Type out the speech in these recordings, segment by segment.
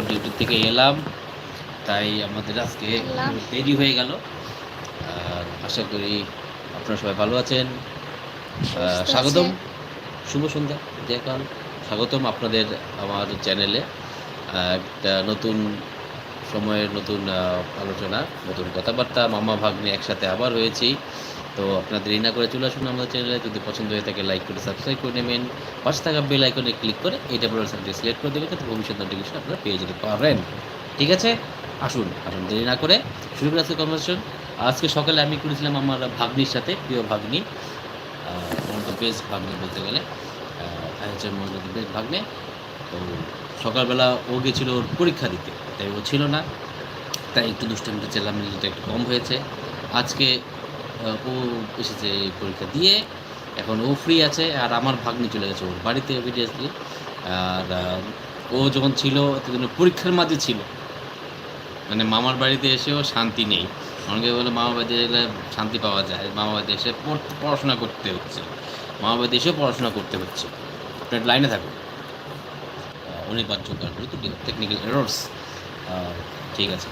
Duty থেকে এলাম। তাই আমাদের আজকে। দেরি হয়ে গেল। আর আশা করি আপনারা সবাই ভালো আছেন। স্বাগতম। শুভ সন্ধ্যা। দেখান স্বাগতম আপনাদের আমার চ্যানেলে। একটা নতুন সময়ের নতুন আলোচনা নতুন কথাবার্তা। মামা ভাগ্নে একসাথে আবার হয়েছি। তো আপনাদের এই না করে চলে আসুন আমাদের চ্যানেলে যদি পছন্দ হয়ে থাকে লাইক করে সাবস্ক্রাইব করে নেবেন। পাশে থাকা বেল আইকনে ক্লিক করে এইটা পরে সাবজেক্ট সিলেক্ট করে দেবেন যাতে ভবিষ্যৎ নোটিফিকেশন আপনারা পেয়ে যেতে পারেন। ঠিক আছে? আসুন আসুন, দেরি না করে শুরু করে আজকে কনভারসেশন আজকে সকালে আমি করেছিলাম আমার ভাগ্নির সাথে, প্রিয় ভাগ্নি আমার তো বেস্ট ভাগ্নি বলতে গেলে। মহিলা বেস্ট ভাগ্নে। তো সকালবেলা ও গেছিল ওর পরীক্ষা দিতে, তাই ও ছিল না। তাই একটু দুষ্টামিটা চেল্লামিলিটা একটু কম হয়েছে। আজকে ও এসেছে পরীক্ষা দিয়ে, এখন ও ফ্রি আছে আর আমার ভাগ্নি চলে গেছে ওর বাড়িতে অভিডিয়াসলি আর ও যখন ছিল তখন পরীক্ষার মাঝে ছিল। মানে মামার বাড়িতে এসেও শান্তি নেই। অনেকে বলে, মামার বাড়িতে গেলে শান্তি পাওয়া যায়। মামার বাড়িতে এসে পড়- পড়াশোনা করতে হচ্ছে। মামার বাড়িতে এসেও পড়াশোনা করতে হচ্ছে। আপনার লাইনে থাকুন। অনিবার্য কারণ টেকনিক্যাল এরর্স ঠিক আছে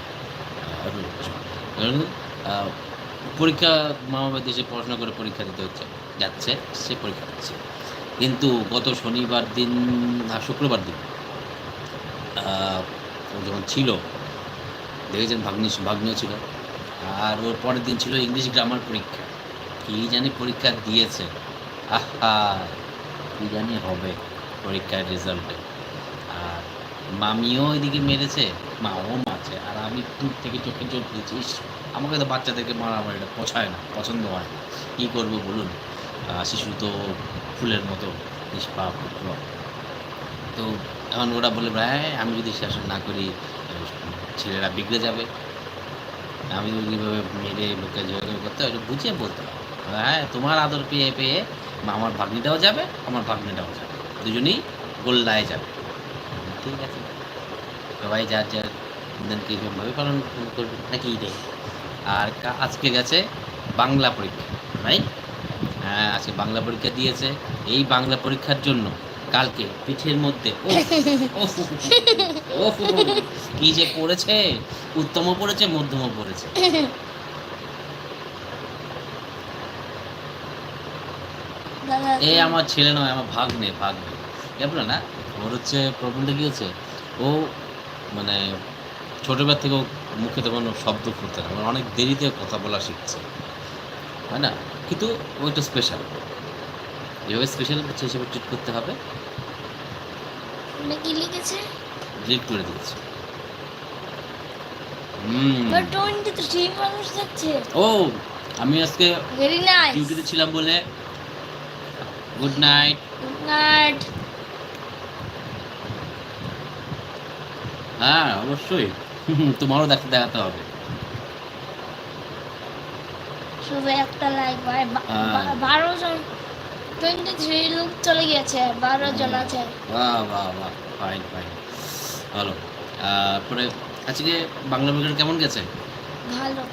পরীক্ষা মামা বাড়িতে এসে পড়াশোনা করে পরীক্ষা দিতে হচ্ছে, যাচ্ছে, সে পরীক্ষা দিচ্ছে। কিন্তু গত শনিবার দিন না, শুক্রবার দিন যখন ছিল, দেখেছেন ভাগ্নি, ভাগ্নিও ছিল। আর ওর পরের দিন ছিল ইংলিশ গ্রামার পরীক্ষা। কী জানি পরীক্ষা দিয়েছে। আহা, কী জানি হবে পরীক্ষার রেজাল্টে আর মামিও এদিকে মেরেছে, মাও মারছে। আর আমি দূর থেকে চোখে চোখ দিয়েছি আমাকে তো বাচ্চাদেরকে মারামারিটা পছায় না পছন্দ হয় না। কী করব বলুন? শিশু তো ফুলের মতো, নিষ্পাপ তো এখন ওরা বলে হ্যাঁ আমি যদি শাসন না করি ছেলেরা বিগড়ে যাবে। আমি ওইভাবে মেরে লোকে যেভাবে করতে হয়? বুঝিয়ে বলতে হ্যাঁ। তোমার আদর পেয়ে পেয়ে আমার ভাগ্নিটাও যাবে, আমার ভাগ্নিটাও যাবে। দুজনেই গোল্লায় যাবে। ঠিক আছে। সবাই যার যার দিনকে এইভাবে পালন করবে, নাকি রে আর আজকে গেছে বাংলা পরীক্ষা রাইট হ্যাঁ আজকে বাংলা পরীক্ষা দিয়েছে। এই বাংলা পরীক্ষার জন্য কালকে পিঠের মধ্যে উফ, কি যে পড়েছে উত্তমও পড়েছে মধ্যমও পড়েছে। এ আমার ছেলে নয় আমার ভাগ্নে ভাগ্নে। বুঝলো না ওর হচ্ছে প্রবলেমটা কি হচ্ছে? ও মানে ছোটোবেলা থেকে ও মুখে তেমন শব্দ করতে না মানে অনেক দেরিতে কথা বলা শিখছে। হয় না? কিন্তু ও একটু স্পেশাল যেভাবে স্পেশাল হচ্ছে হিসেবে ট্রিট করতে হবে। কি লিখেছে? রিড করে দিয়েছে। ও আমি আজকে ডিউটিতে ছিলাম বলে। গুড নাইট গুড নাইট হ্যাঁ অবশ্যই। তোমারও দেখতে দেখাতে হবে। শুধু একটা লাইক ভাই বা-। বা- বারো জন টোয়েন্টি থ্রি লোক চলে গেছে বারো জন আছে। বাহ বাহ বাহ ফাইন ফাইন ভালো। তারপরে আজকে বাংলা কেমন গেছে? ভালো।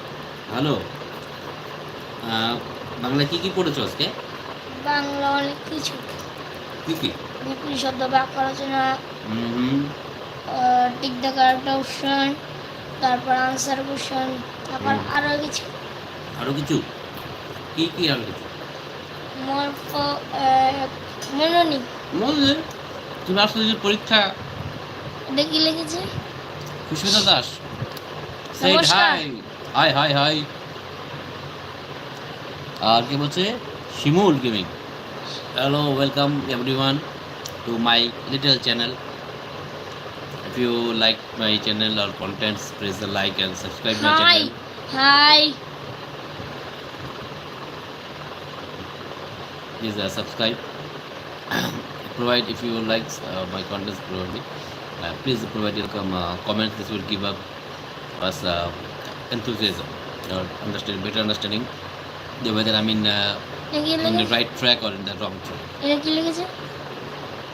ভালো? কি কি পড়েছো আজকে? বাংলা অনেক কিছু। কি কি? শব্দ হুম হুম। টিক দ্য কারেক্ট অপশন তারপর আনসার কোশ্চেন তারপর হুম। আরও কিছু। আরও কিছু? কি কি আরও কিছু? মরফ মনে তুমি আসলে যে পরীক্ষা এটা কি লিখেছে? সুস্মিতা দাস। সেই। হাই হাই হাই হাই আর কে বলছে? Shimul gaming hello welcome everyone to my little channel if you like my channel or contents press the like and subscribe Hi. my channel hi please uh, subscribe provide if you like uh, my contents probably uh, please provide your com- uh, comments this will give up us uh, enthusiasm or understanding better understanding the whether i'm in uh, in the right track or in the wrong track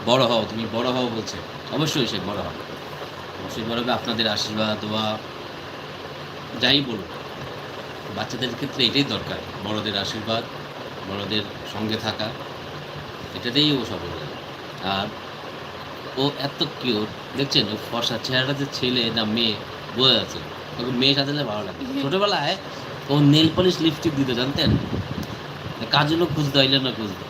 বড় হও তুমি বড় হও বলছে অবশ্যই সে বড় হবে বড় আপনাদের আশীর্বাদ দোয়া যাই বলুন বাচ্চাদের ক্ষেত্রে এটাই দরকার বড়দের আশীর্বাদ বড়দের সঙ্গে থাকা এটাতেই ও সফল হবে। আর ও এত কিউট দেখছেন? ও ফর্সা চেহারাটা যে ছেলে না মেয়ে বোঝা যাচ্ছে ওকে মেয়ে সাজালে ভালো লাগে ছোটোবেলায় ও নেল পলিশ লিপস্টিক দিত জানতেন? কাজলও খুঁজতে হইলে না খুঁজতো।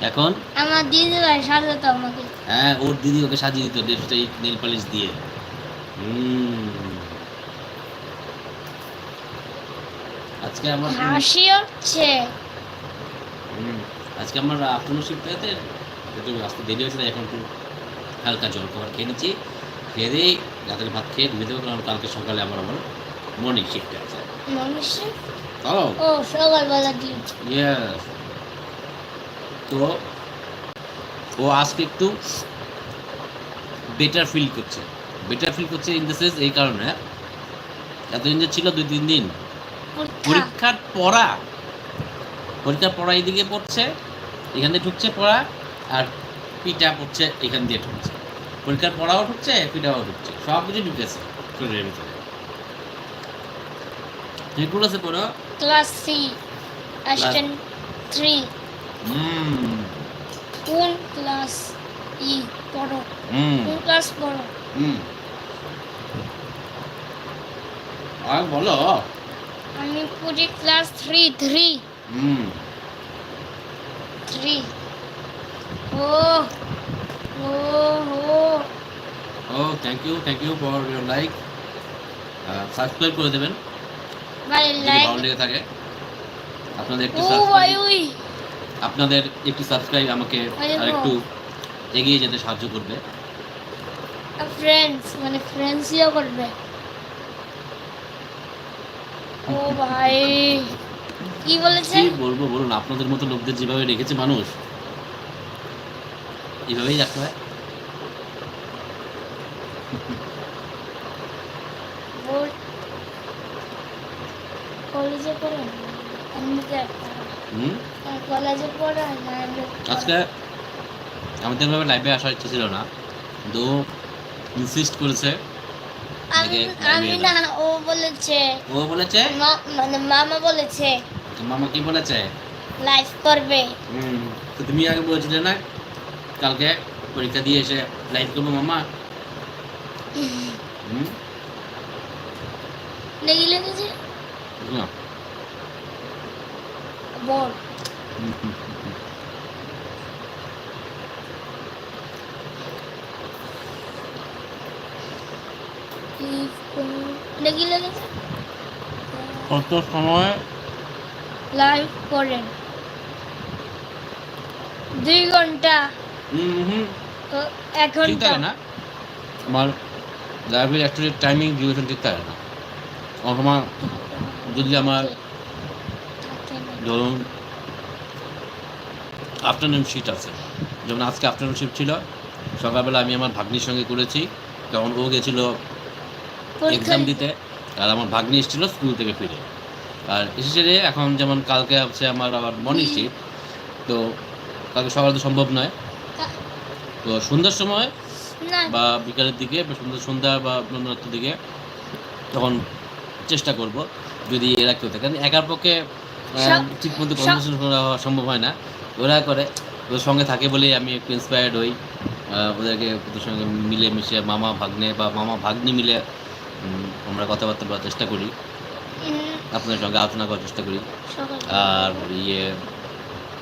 এখন? আমার দিদি ভাই সাজাতো আমাকে। হ্যাঁ ওর দিদি ওকে সাজিয়ে দিত লিপস্টিক নেল পলিশ দিয়ে। হুম। আজকে আমার হাসি হচ্ছে। হুম, আজকে আমার আফটারনুন শিফট একটু আসতে দেরি হয়েছে তাই এখন একটু হালকা জল খাবার খেয়ে নিচ্ছি। খেয়ে দিয়ে রাতের ভাত খেয়ে ঘুমিয়ে দেবো কারণ কালকে সকালে আমার আমার মর্নিং শিফটে আছে। মানুষ ও ও সকালবেলা ডিউটি ইয়েস তো ও আজকে একটু বেটার ফিল করছে। বেটার ফিল করছে ইন দ্য সেন্স এই কারণে এতদিন যে ছিল দুই তিন দিন। পরীক্ষার পড়া। পরীক্ষার পড়া এদিকে পড়ছে এখান দিয়ে ঢুকছে পড়া আর পিটা পড়ছে এখান দিয়ে ঢুকছে। পরীক্ষার পড়াও ঢুকছে পিঠাও ঢুকছে সব কিছু ঢুকেছে শরীরের ভিতরে। যেগুলো আছে পড়ো ক্লাস সি অ্যাসিস্ট্যান্ট থ্রি কোন ক্লাস ই পড়ো কোন ক্লাস পড়ো হুম আর বলো। আমি পড়ি ক্লাস থ্রি থ্রি হুম থ্রি ও ও ও ও thank you thank you for your like subscribe করে দেবেন। ভাই লাইক ভালো লেগে থাকে আপনাদের একটু সাবস্ক্রাইব ওই আপনাদের একটু সাবস্ক্রাইব আমাকে আর একটু এগিয়ে যেতে সাহায্য করবে। ফ্রেন্ডস মানে ফ্রেন্ডসিও করবে। ও ভাই কি বলেছে কি বলব বলুন আপনাদের মতো লোকদের যেভাবে রেখেছে মানুষ এইভাবেই রাখতে হয়। কলেজে পড়ে এমনিতে হুম আজকে আমাদের ভাবে লাইভে আসার ইচ্ছে ছিল না। কিন্তু ইনসিস্ট করেছে। আমি লাইভে না ও বলেছে। ও বলেছে? মানে মামা বলেছে। মামা কি বলেছে? লাইফ করবে। হুম তো তুমি আগে বলেছিলে না? কালকে পরীক্ষা দিয়ে এসে লাইভ করব মামা? হুম লেগে লেগেছে না। বল। লেগে লেগেছে কত সময়? লাইভ করেন। দুই ঘণ্টা। হুম হুম তো এক ঘণ্টা। না? আমার লাইভের অ্যাকচুয়ালি টাইমিং ডিউরেশন ঠিক থাকে না? আমার যদি আমার। ধরুন আফটারনুন শিট আছে। যেমন আজকে আফটারনুন শিফট ছিল সকালবেলা আমি আমার ভাগ্নির সঙ্গে করেছি কারণ ও গেছিল এক্সাম দিতে আর আমার ভাগ্নি এসেছিল স্কুল থেকে ফিরে। আর এসেছে এখন যেমন কালকে হচ্ছে আমার আবার মর্নিং শিফট তো কালকে সকালে তো সম্ভব নয়। তো সন্ধ্যার সময় বা বিকালের দিকে বা সন্ধ্যা সন্ধ্যা বা নন্দরাত্রের দিকে তখন চেষ্টা করব যদি এরা কেউ থাকে। কারণ একার পক্ষে সব- ঠিক মতো সব- কনভারসেশন করা সম্ভব হয় না। ওরা করে ওদের সঙ্গে থাকে বলেই আমি একটু ইন্সপায়ার্ড হই। ওদেরকে ওদের সঙ্গে মিলে মিশে মামা ভাগ্নে বা মামা ভাগ্নি মিলে আমরা কথাবার্তা বলার চেষ্টা করি। আপনাদের সঙ্গে আলোচনা করার চেষ্টা করি। আর ইয়ে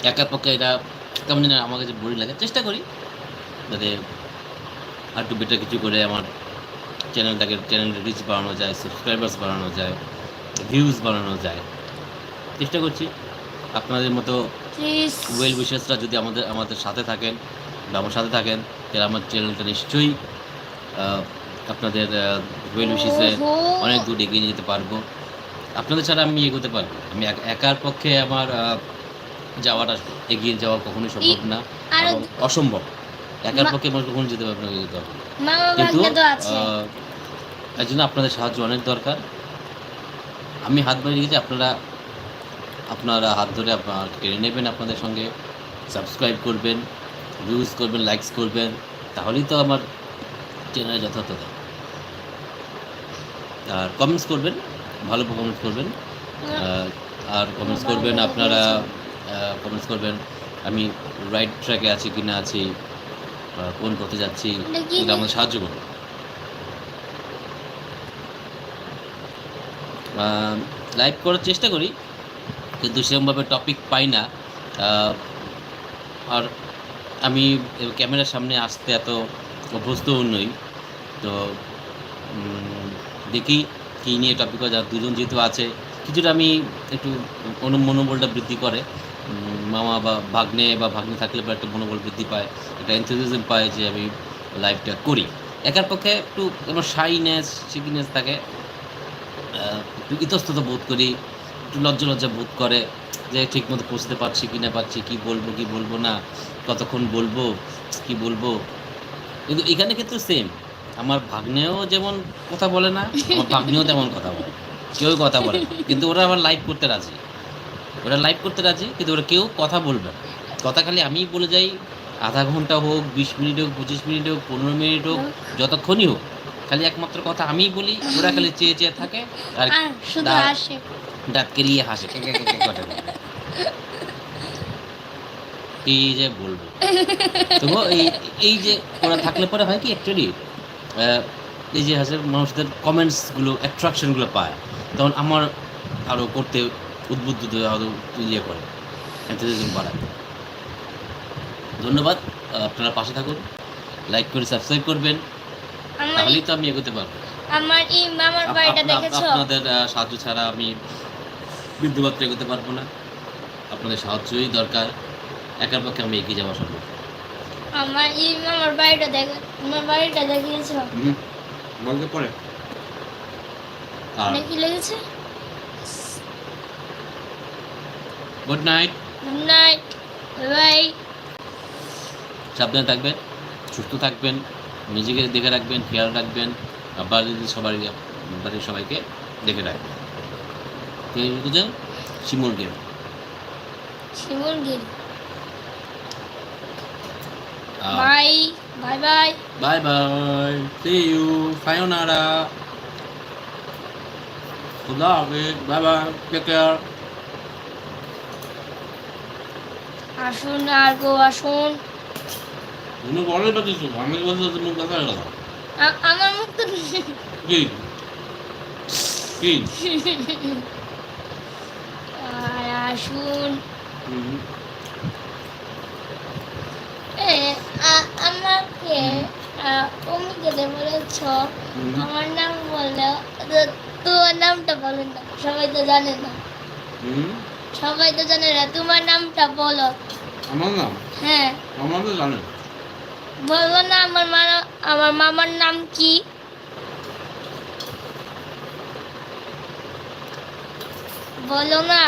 একার পক্ষে এটা কেমন যেন আমার কাছে বোরিং লাগে। চেষ্টা করি যাতে আর একটু বেটার কিছু করে আমার চ্যানেলটাকে চ্যানেলের রিচ বাড়ানো যায় সাবস্ক্রাইবার্স বাড়ানো যায় ভিউজ বাড়ানো যায়। চেষ্টা করছি আপনাদের মতো ওয়েল উইশার্সরা যদি আমাদের আমাদের সাথে থাকেন বা আমার সাথে থাকেন তাহলে আমার চ্যানেলটা নিশ্চয়ই আপনাদের ওয়েল উইশিসে অনেক দূর এগিয়ে নিয়ে যেতে পারব। আপনাদের ছাড়া আমি এগোতে পারব আমি এক- একার পক্ষে আমার যাওয়াটা এগিয়ে যাওয়া কখনোই সম্ভব না অসম্ভব। একার পক্ষে মানুষ কখনো যেতে পারবে না পারবে কিন্তু ভাগ্নে তো আছে। আহ, তার জন্য আপনাদের সাহায্য অনেক দরকার। আমি হাত বাড়িয়ে রেখেছি আপনারা আপনারা হাত ধরে আপনার কেড়ে নেবেন আপনাদের সঙ্গে সাবস্ক্রাইব করবেন ভিউজ করবেন লাইকস করবেন, তাহলেই তো আমার চ্যানেলে যথাযথতা আর কমেন্টস করবেন, ভালো কমেন্টস করবেন। আর কমেন্টস করবেন আপনারা কমেন্টস করবেন, আমি রাইট ট্র্যাকে আছি কি না আছি কোন পথে যাচ্ছি। এটা আমাদের সাহায্য করুন। লাইভ করার চেষ্টা করি। কিন্তু সেরকমভাবে টপিক পাই না। আর আমি ক্যামেরার সামনে আসতে এত অভ্যস্ত নই। তো দেখি কী নিয়ে টপিক যা দুজন যেহেতু আছে, কিছুটা আমি একটু অনু মনোবলটা বৃদ্ধি করে। মামা বা ভাগ্নে বা ভাগ্নে থাকলে পরে একটা মনোবল বৃদ্ধি পায়, একটা এনথুজিজম পায় যে আমি লাইফটা করি। একার পক্ষে একটু আমার শাইনেস সিকিনেস থাকে। একটু ইতস্তত বোধ করি। একটু লজ্জা লজ্জা বোধ করে যে ঠিক মতো পৌঁছতে পারছি কি না পারছি কি বলব কি বলব না কতক্ষণ বলব কি বলব। কিন্তু এখানে কিন্তু সেম আমার ভাগ্নেও যেমন কথা বলে না আমার ভাগ্নেও তেমন কথা বলে কেউ কথা বলে। কিন্তু ওরা আবার লাইভ করতে রাজি। ওরা লাইভ করতে রাজি কিন্তু ওরা কেউ কথা বলবে না। কথা খালি আমিই বলে যাই আধা ঘণ্টা হোক বিশ মিনিট হোক পঁচিশ মিনিট হোক পনেরো মিনিট হোক যতক্ষণই হোক। খালি একমাত্র কথা আমিই বলি ওরা খালি চেয়ে চেয়ে থাকে আর দাঁত কেলিয়ে হাসে। কি যে বলব? তবু এই এই যে ওরা থাকলে পরে হয় কি অ্যাকচুয়ালি এই যে হাসে মানুষদের কমেন্টসগুলো অ্যাট্রাকশনগুলো পায়। তখন আমার আরও করতে উদ্বুদ্ধ আরও ইয়ে করে এনথুজিয়াজম বাড়ায়। ধন্যবাদ আপনারা পাশে থাকুন লাইক করে সাবস্ক্রাইব করবেন। তাহলেই তো আমি এগোতে পারব। আমার এই মামার বাড়িটা দেখেছ? আপনাদের সাহায্য ছাড়া আমি বিদ্যুৎ এগোতে পারব না। আপনাদের সাহায্যই দরকার। একার পক্ষে আমি এগিয়ে যাওয়া সম্ভব। আমার এই মামার বাড়িটা দেখে আমার বাড়িটা দেখিয়েছো বলতে পরে। আর নাকি লেগেছে? Good night good night bye সাবধানে থাকবেন সুস্থ থাকবেন নিজেকে দেখে রাখবেন খেয়াল রাখবেন। আবার যদি সবার বাড়ির সবাইকে দেখে রাখবেন। কে বুঝেন Shimul game Shimul Gill bye bye bye. Bye bye. See you সায়োনারা খুদা হাফেজ বাই বাই টেক কেয়ার আসুন আর গো আসুন। তুমি বলে বা কিছু? আমি বলতে তুমি কথা আমার মুখ তো কি? কি? আসুন। আমাকে তুমি কেটে বলেছ। আমার নাম বললে তোমার নামটা বলেন না সবাই তো জানে না। সবাই তো জানে না তোমার নামটা বলো। আমার নাম? হ্যাঁ। আমার তো জানেন বলো না আমার মা আমার মামার নাম কি? বলো না।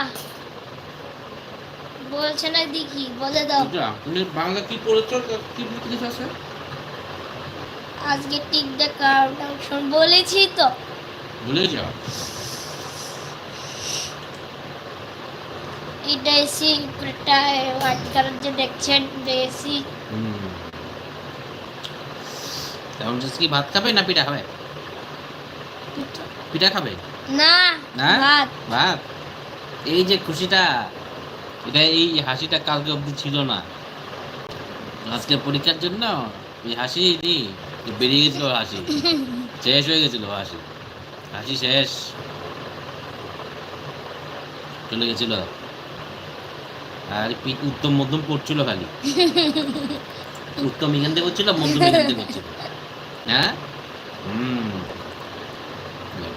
বলছে না দেখি বলে দাও। তুমি বাংলা কি পড়েছো? কি লিখিস আছে আজকে? টিক দ্য কাউন্টার বলেছি তো। ভুলে যাও। এটা এসি এটা হোয়াইট কালার যে দেখছেন এসি এখন জাস্ট কি ভাত খাবে না পিঠা খাবে? পিঠা খাবে? না না? ভাত। ভাত? এই যে খুশিটা। এটা এই হাসিটা কালকে অবধি ছিল না। আজকে পরীক্ষার জন্য এই হাসি বেরিয়ে গেছিল হাসি। শেষ হয়ে গেছিল হাসি। হাসি শেষ। চলে গেছিল। আর উত্তম মধ্যম পড়ছিল খালি। উত্তম এখান থেকে করছিল মধ্যম এখান থেকে করছিল হ্যাঁ? হুম।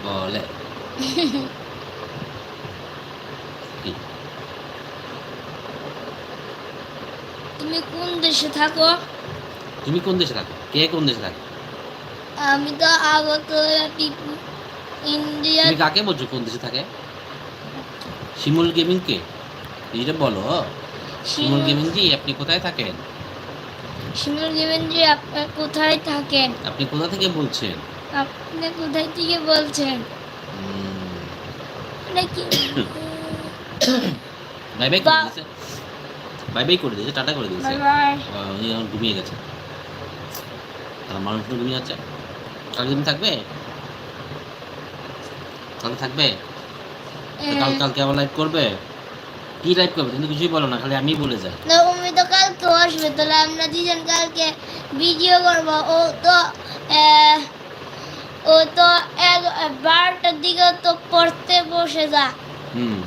বলে। তুমি কোন দেশে থাকো? তুমি কোন দেশে থাকো? কে কোন দেশে থাকো? আমি তো আগরতলা টিপু ইন্ডিয়া। তুমি কাকে বলছো কোন দেশে থাকে? শিমুল গেমিং কে? এইটা বলো। শিমুল গেমিং জি আপনি কোথায় থাকেন? শিমুল গেবেন যে আপনার কোথায় থাকেন? আপনি কোথা থেকে বলছেন? আপনি কোথায় থেকে বলছেন? নাকি বাই বাই করে বা- দিয়েছে। বাই বাই করে দিয়েছে টাটা করে দিয়েছে। উনি এখন ঘুমিয়ে গেছে। আর মানুষ ঘুমিয়ে যাচ্ছে। কালকে তুমি থাকবে? কালকে থাকবে? কাল কালকে আবার লাইভ করবে? কি লাইভ করবে? তুমি কিছুই বলো না খালি আমি বলে যাই। না তো কালকে আসবে তাহলে আমরা দুজন কালকে ভিডিও করব। ও তো ও তো এক বারোটার দিকে তো পড়তে বসে যা হুম।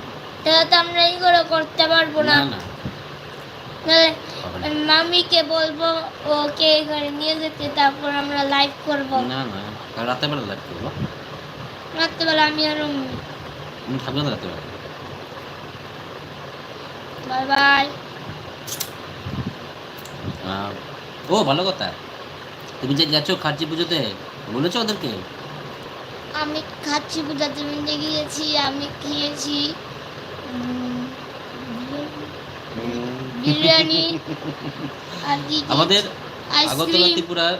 তাহলে তো আমরা এই করে করতে পারব তাহলে না। মামিকে বলব ওকে এখানে নিয়ে যেতে তারপর আমরা লাইভ করব। না না রাতে বেলা লাইভ করব। রাত্রেবেলা আমি আর তুমি থাকবে না রাতে বেলা বাই। বাই ও ভালো কথা। তুমি যে গেছো খাচ্ছি পুজোতে বলেছ ওদেরকে? আমি খাচ্ছি পূজাতে গিয়েছি আমি খেয়েছি। বিরিয়ানি আর কি কি? আমাদের আগরতলা ত্রিপুরার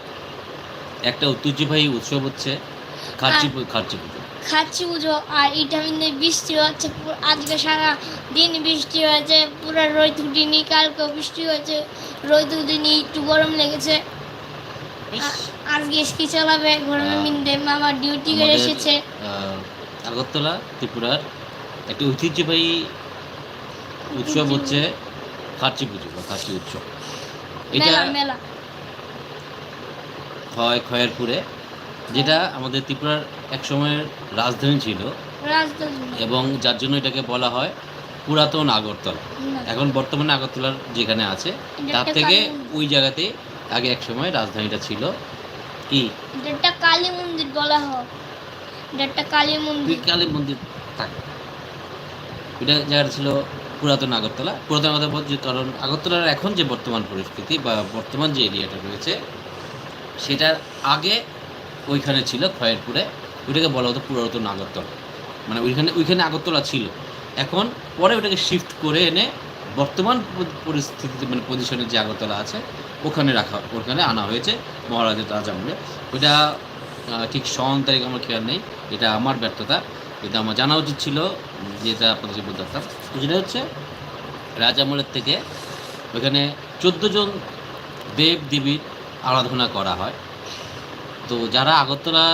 একটা ঐতিহ্যবাহী উৎসব হচ্ছে পুজো। খাচ্ছি পুজো আর এটা বৃষ্টি হচ্ছে আজকে সারা দিন বৃষ্টি হয়েছে পুরো রোদ উঠিনি কালকে বৃষ্টি হয়েছে রোদ উঠিনি একটু গরম লেগেছে। আজকে এসকি চালাবে? গরমে মিন্দে মামা ডিউটি করে এসেছে। আহ, আগরতলা ত্রিপুরার একটা ঐতিহ্যবাহী উৎসব হচ্ছে খার্চি পুজো বা খার্চি উৎসব। এটা হয় খয়েরপুরে যেটা আমাদের ত্রিপুরার এক সময়ের রাজধানী ছিল। রাজধানী। এবং যার জন্য এটাকে বলা হয় পুরাতন আগরতলা। এখন বর্তমানে আগরতলার যেখানে আছে তার থেকে ওই জায়গাতে আগে এক সময় রাজধানীটা ছিল। কি? এটা একটা কালী মন্দির বলা এটা একটা কালী মন্দির। কালী মন্দির থাক। ওইটা জায়গাটা ছিল পুরাতন আগরতলা। পুরাতন আগরতলা বলছি কারণ আগরতলার এখন যে বর্তমান পরিস্থিতি বা বর্তমান যে এরিয়াটা রয়েছে, সেটার আগে ওইখানে ছিল খয়েরপুরে। ওইটাকে বলা হতো পুরাতন আগরতলা। মানে ওইখানে ওইখানে আগরতলা ছিল। এখন পরে ওটাকে শিফট করে এনে বর্তমান পরিস্থিতিতে মানে পজিশনে যে আগরতলা আছে, ওখানে রাখা, ওখানে আনা হয়েছে মহারাজের রাজামূলে ওইটা ঠিক সন তারিখ আমার খেয়াল নেই। এটা আমার ব্যর্থতা। এটা আমার জানা উচিত ছিল, যেটা আপনাদের বলতে পারতাম। তো যেটা হচ্ছে রাজামলের থেকে ওখানে চোদ্দ জন দেব দেবীর আরাধনা করা হয়। তো যারা আগরতলা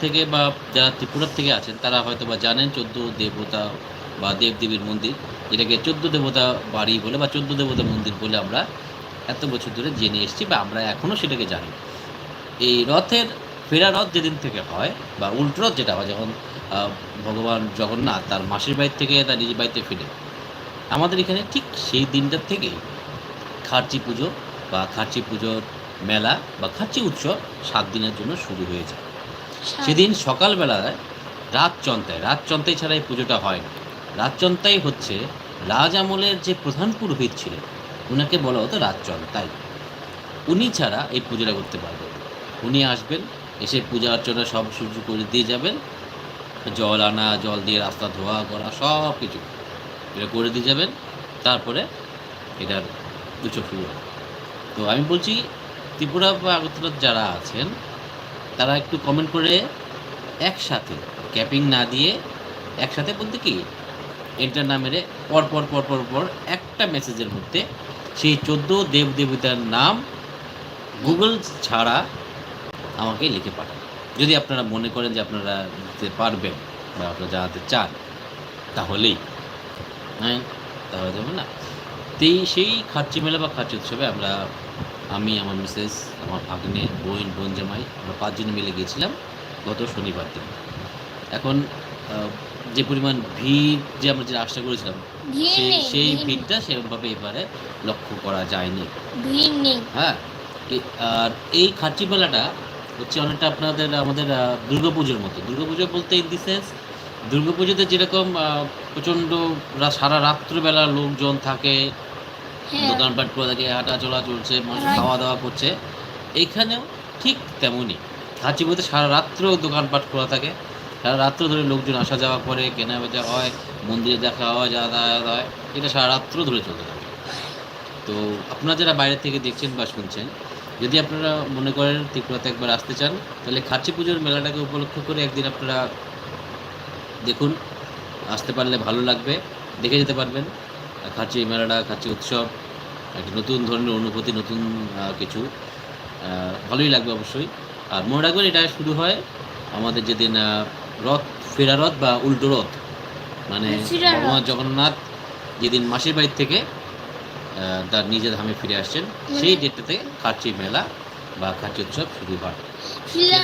থেকে বা যারা ত্রিপুরার থেকে আছেন, তারা হয়তো বা জানেন চোদ্দ দেবতা বা দেব দেবীর মন্দির। যেটাকে চোদ্দ দেবতা বাড়ি বলে বা চোদ্দ দেবতা মন্দির বলে আমরা এত বছর ধরে জেনে এসেছি বা আমরা এখনও সেটাকে জানি। এই রথের ফেরা রথ যেদিন থেকে হয় বা উল্টো রথ যেটা হয় যখন ভগবান জগন্নাথ তার মাসির বাড়ি থেকে তার নিজের বাড়িতে ফিরে আমাদের এখানে ঠিক সেই দিনটার থেকেই খার্চি পুজো বা খার্চি পুজোর মেলা বা খার্চি উৎসব সাত দিনের জন্য শুরু হয়ে যায়। সেদিন সকালবেলায় রাত চন্তায় রাত চন্তাই ছাড়া এই পুজোটা হয় না। রাত চন্তাই হচ্ছে রাজ আমলের যে প্রধান পুরোহিত ছিলেন ওনাকে বলা হতো রাত চন্তাই উনি ছাড়া এই পুজোটা করতে পারবেন উনি আসবেন এসে পূজা অর্চনা সব শুরু করে দিয়ে যাবেন। জল আনা, জল দিয়ে রাস্তা ধোয়া, করা, সব কিছু এটা করে দিয়ে যাবেন। তারপরে এটার শুরু হবে তো আমি বলছি, ত্রিপুরা বা আগরতলার যারা আছেন, তারা একটু কমেন্ট করে একসাথে ক্যাপিং না দিয়ে একসাথে বলতে কি এন্টার না মেরে পর পর পর পর পর একটা মেসেজের মধ্যে সেই চোদ্দ দেব দেবতার নাম গুগল ছাড়া আমাকে লিখে পাঠান। যদি আপনারা মনে করেন যে আপনারা দিতে পারবেন বা আপনারা জানাতে চান তাহলেই। হ্যাঁ তাহলে দেবেন না। তো সেই খার্চি মেলা বা খার্চি উৎসবে আমরা আমি আমার মিসেস আমার ভাগ্নে বোন বোন জামাই আমরা পাঁচজন মিলে গিয়েছিলাম গত শনিবার দিন। এখন যে পরিমাণ ভিড় যে আমরা যে আশা করেছিলাম সেই সেই ভিড়টা সেরকমভাবে এবারে লক্ষ্য করা যায়নি। হ্যাঁ আর এই খার্চি মেলাটা হচ্ছে অনেকটা আপনাদের আমাদের দুর্গাপুজোর মতো। দুর্গাপুজো বলতে ইন দি সেন্স দুর্গাপুজোতে যেরকম প্রচণ্ড সারা রাত্রিবেলা লোকজন থাকে হ্যাঁ। দোকানপাট করে থাকে হাঁটা চলা চলছে মানুষ খাওয়া দাওয়া করছে। এইখানেও ঠিক তেমনই। বলতে সারা রাত্রেও দোকানপাট খোলা থাকে। সারা রাত্র ধরে লোকজন আসা যাওয়া করে কেনা বেচা হয় মন্দিরে দেখা হয় যাতায়াত হয় এটা সারা রাত্র ধরে চলতে থাকে। তো আপনারা যারা বাইরে থেকে দেখছেন বা শুনছেন যদি আপনারা মনে করেন ত্রিপুরাতে একবার আসতে চান তাহলে খাচ্ছি পুজোর মেলাটাকে উপলক্ষ করে একদিন আপনারা দেখুন। আসতে পারলে ভালো লাগবে দেখে যেতে পারবেন। খাচ্ছি মেলাটা খাচ্ছি উৎসব একটা নতুন ধরনের অনুভূতি নতুন কিছু ভালোই লাগবে অবশ্যই। আর মনে রাখবেন এটা শুরু হয় আমাদের যেদিন রথ ফেরা রথ বা উল্টো রথ। মানে ফেরা ভগবান জগন্নাথ যেদিন মাসির বাড়ির থেকে তার নিজের ধামে ফিরে আসছেন। সেই ডেটটাতে খাচ্ছি মেলা বা খাদ্য উৎসব শুরু হয়।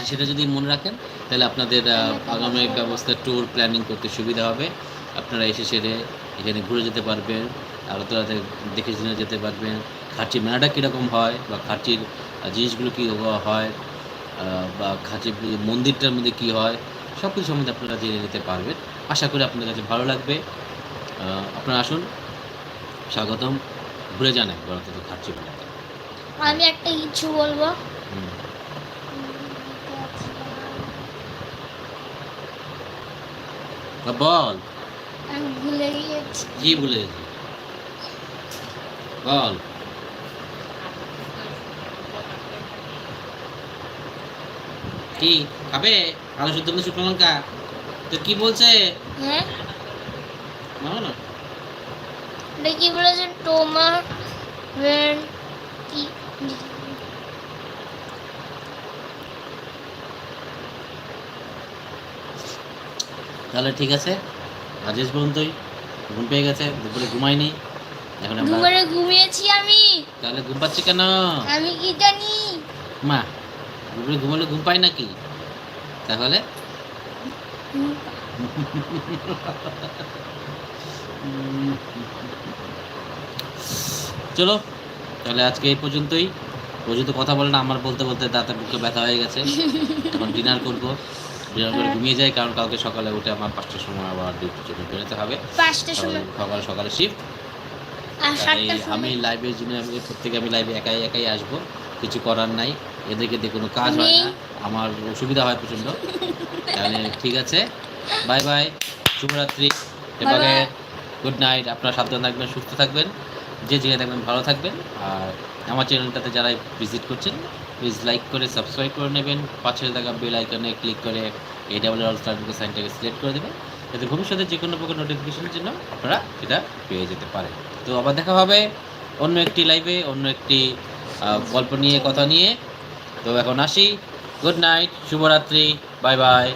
সেটা- যদি মনে রাখেন তাহলে আপনাদের আহ, আগামী ব্যবস্থা ট্যুর প্ল্যানিং করতে সুবিধা হবে। আপনারা এসে সেরে এখানে ঘুরে যেতে পারবেন আগরতলাতে দেখে শুনে যেতে পারবেন। খার্চির মেলাটা কীরকম হয় বা খার্চির আহ, জিনিসগুলো কী হয় বা খাঁচি মন্দিরটার মধ্যে কী হয় সব কিছু সম্বন্ধে আপনারা জেনে নিতে পারবেন। আশা করি আপনাদের কাছে ভালো লাগবে। আপনারা আসুন। স্বাগতম। ঘুরে যান একবার অন্তত খার্চি মেলাতে আমি একটা কিছু বলব। বল। আমি ভুলে গিয়েছি। কি ভুলে গেছি? বল। কি খাবে? আলু শুদ্ধ শুকনো লঙ্কা? তো কি বলছে? হ্যাঁ? না? এটা কি বলেছে তোমার তাহলে ঠিক আছে। আজ এস পর্যন্তই ঘুম পেয়ে গেছে দুপুরে ঘুমাইনি। এখন আমরা দুপুরে ঘুমিয়েছি আমি। তাহলে ঘুম পাচ্ছি কেন? আমি কি জানি? মা দুপুরে ঘুমালে ঘুম পাই নাকি? তাহলে? চলো তাহলে আজকে এই পর্যন্তই। পর্যন্ত কথা বলে না আমার বলতে বলতে দাঁতে বুকে ব্যথা হয়ে গেছে। এখন ডিনার করব। ডিনার করে ঘুমিয়ে যাই কারণ কালকে সকালে উঠে আমার পাঁচটার সময় আবার ডিউটির জন্য বেরোতে হবে। সকালে সকালে শিফট আমি লাইভের জন্য আমি প্রত্যেকে আমি লাইভে একাই একাই আসব। কিছু করার নাই। এদেরকে দিয়ে কোনো কাজ হয় না। আমার অসুবিধা হয় প্রচণ্ড। তাহলে ঠিক আছে। বাই বাই শুভরাত্রি। এবারে. গুড নাইট, আপনারা সাবধান থাকবেন, সুস্থ থাকবেন, যে যেখানে থাকবেন ভালো থাকবেন। আর আমার চ্যানেলটাতে যারা ভিজিট করছেন প্লিজ লাইক করে সাবস্ক্রাইব করে নেবেন। পাশে থাকা বেল আইকনে ক্লিক করে এই ডাবল অল স্টার সাইনটাকে সিলেক্ট করে দেবেন। যাতে ভবিষ্যতে যে কোনো প্রকার নোটিফিকেশনের জন্য আপনারা এটা পেয়ে যেতে পারেন। তো আবার দেখা হবে অন্য একটি লাইভে অন্য একটি গল্প নিয়ে, কথা নিয়ে। তো এখন আসি। গুড নাইট, শুভরাত্রি বাই বাই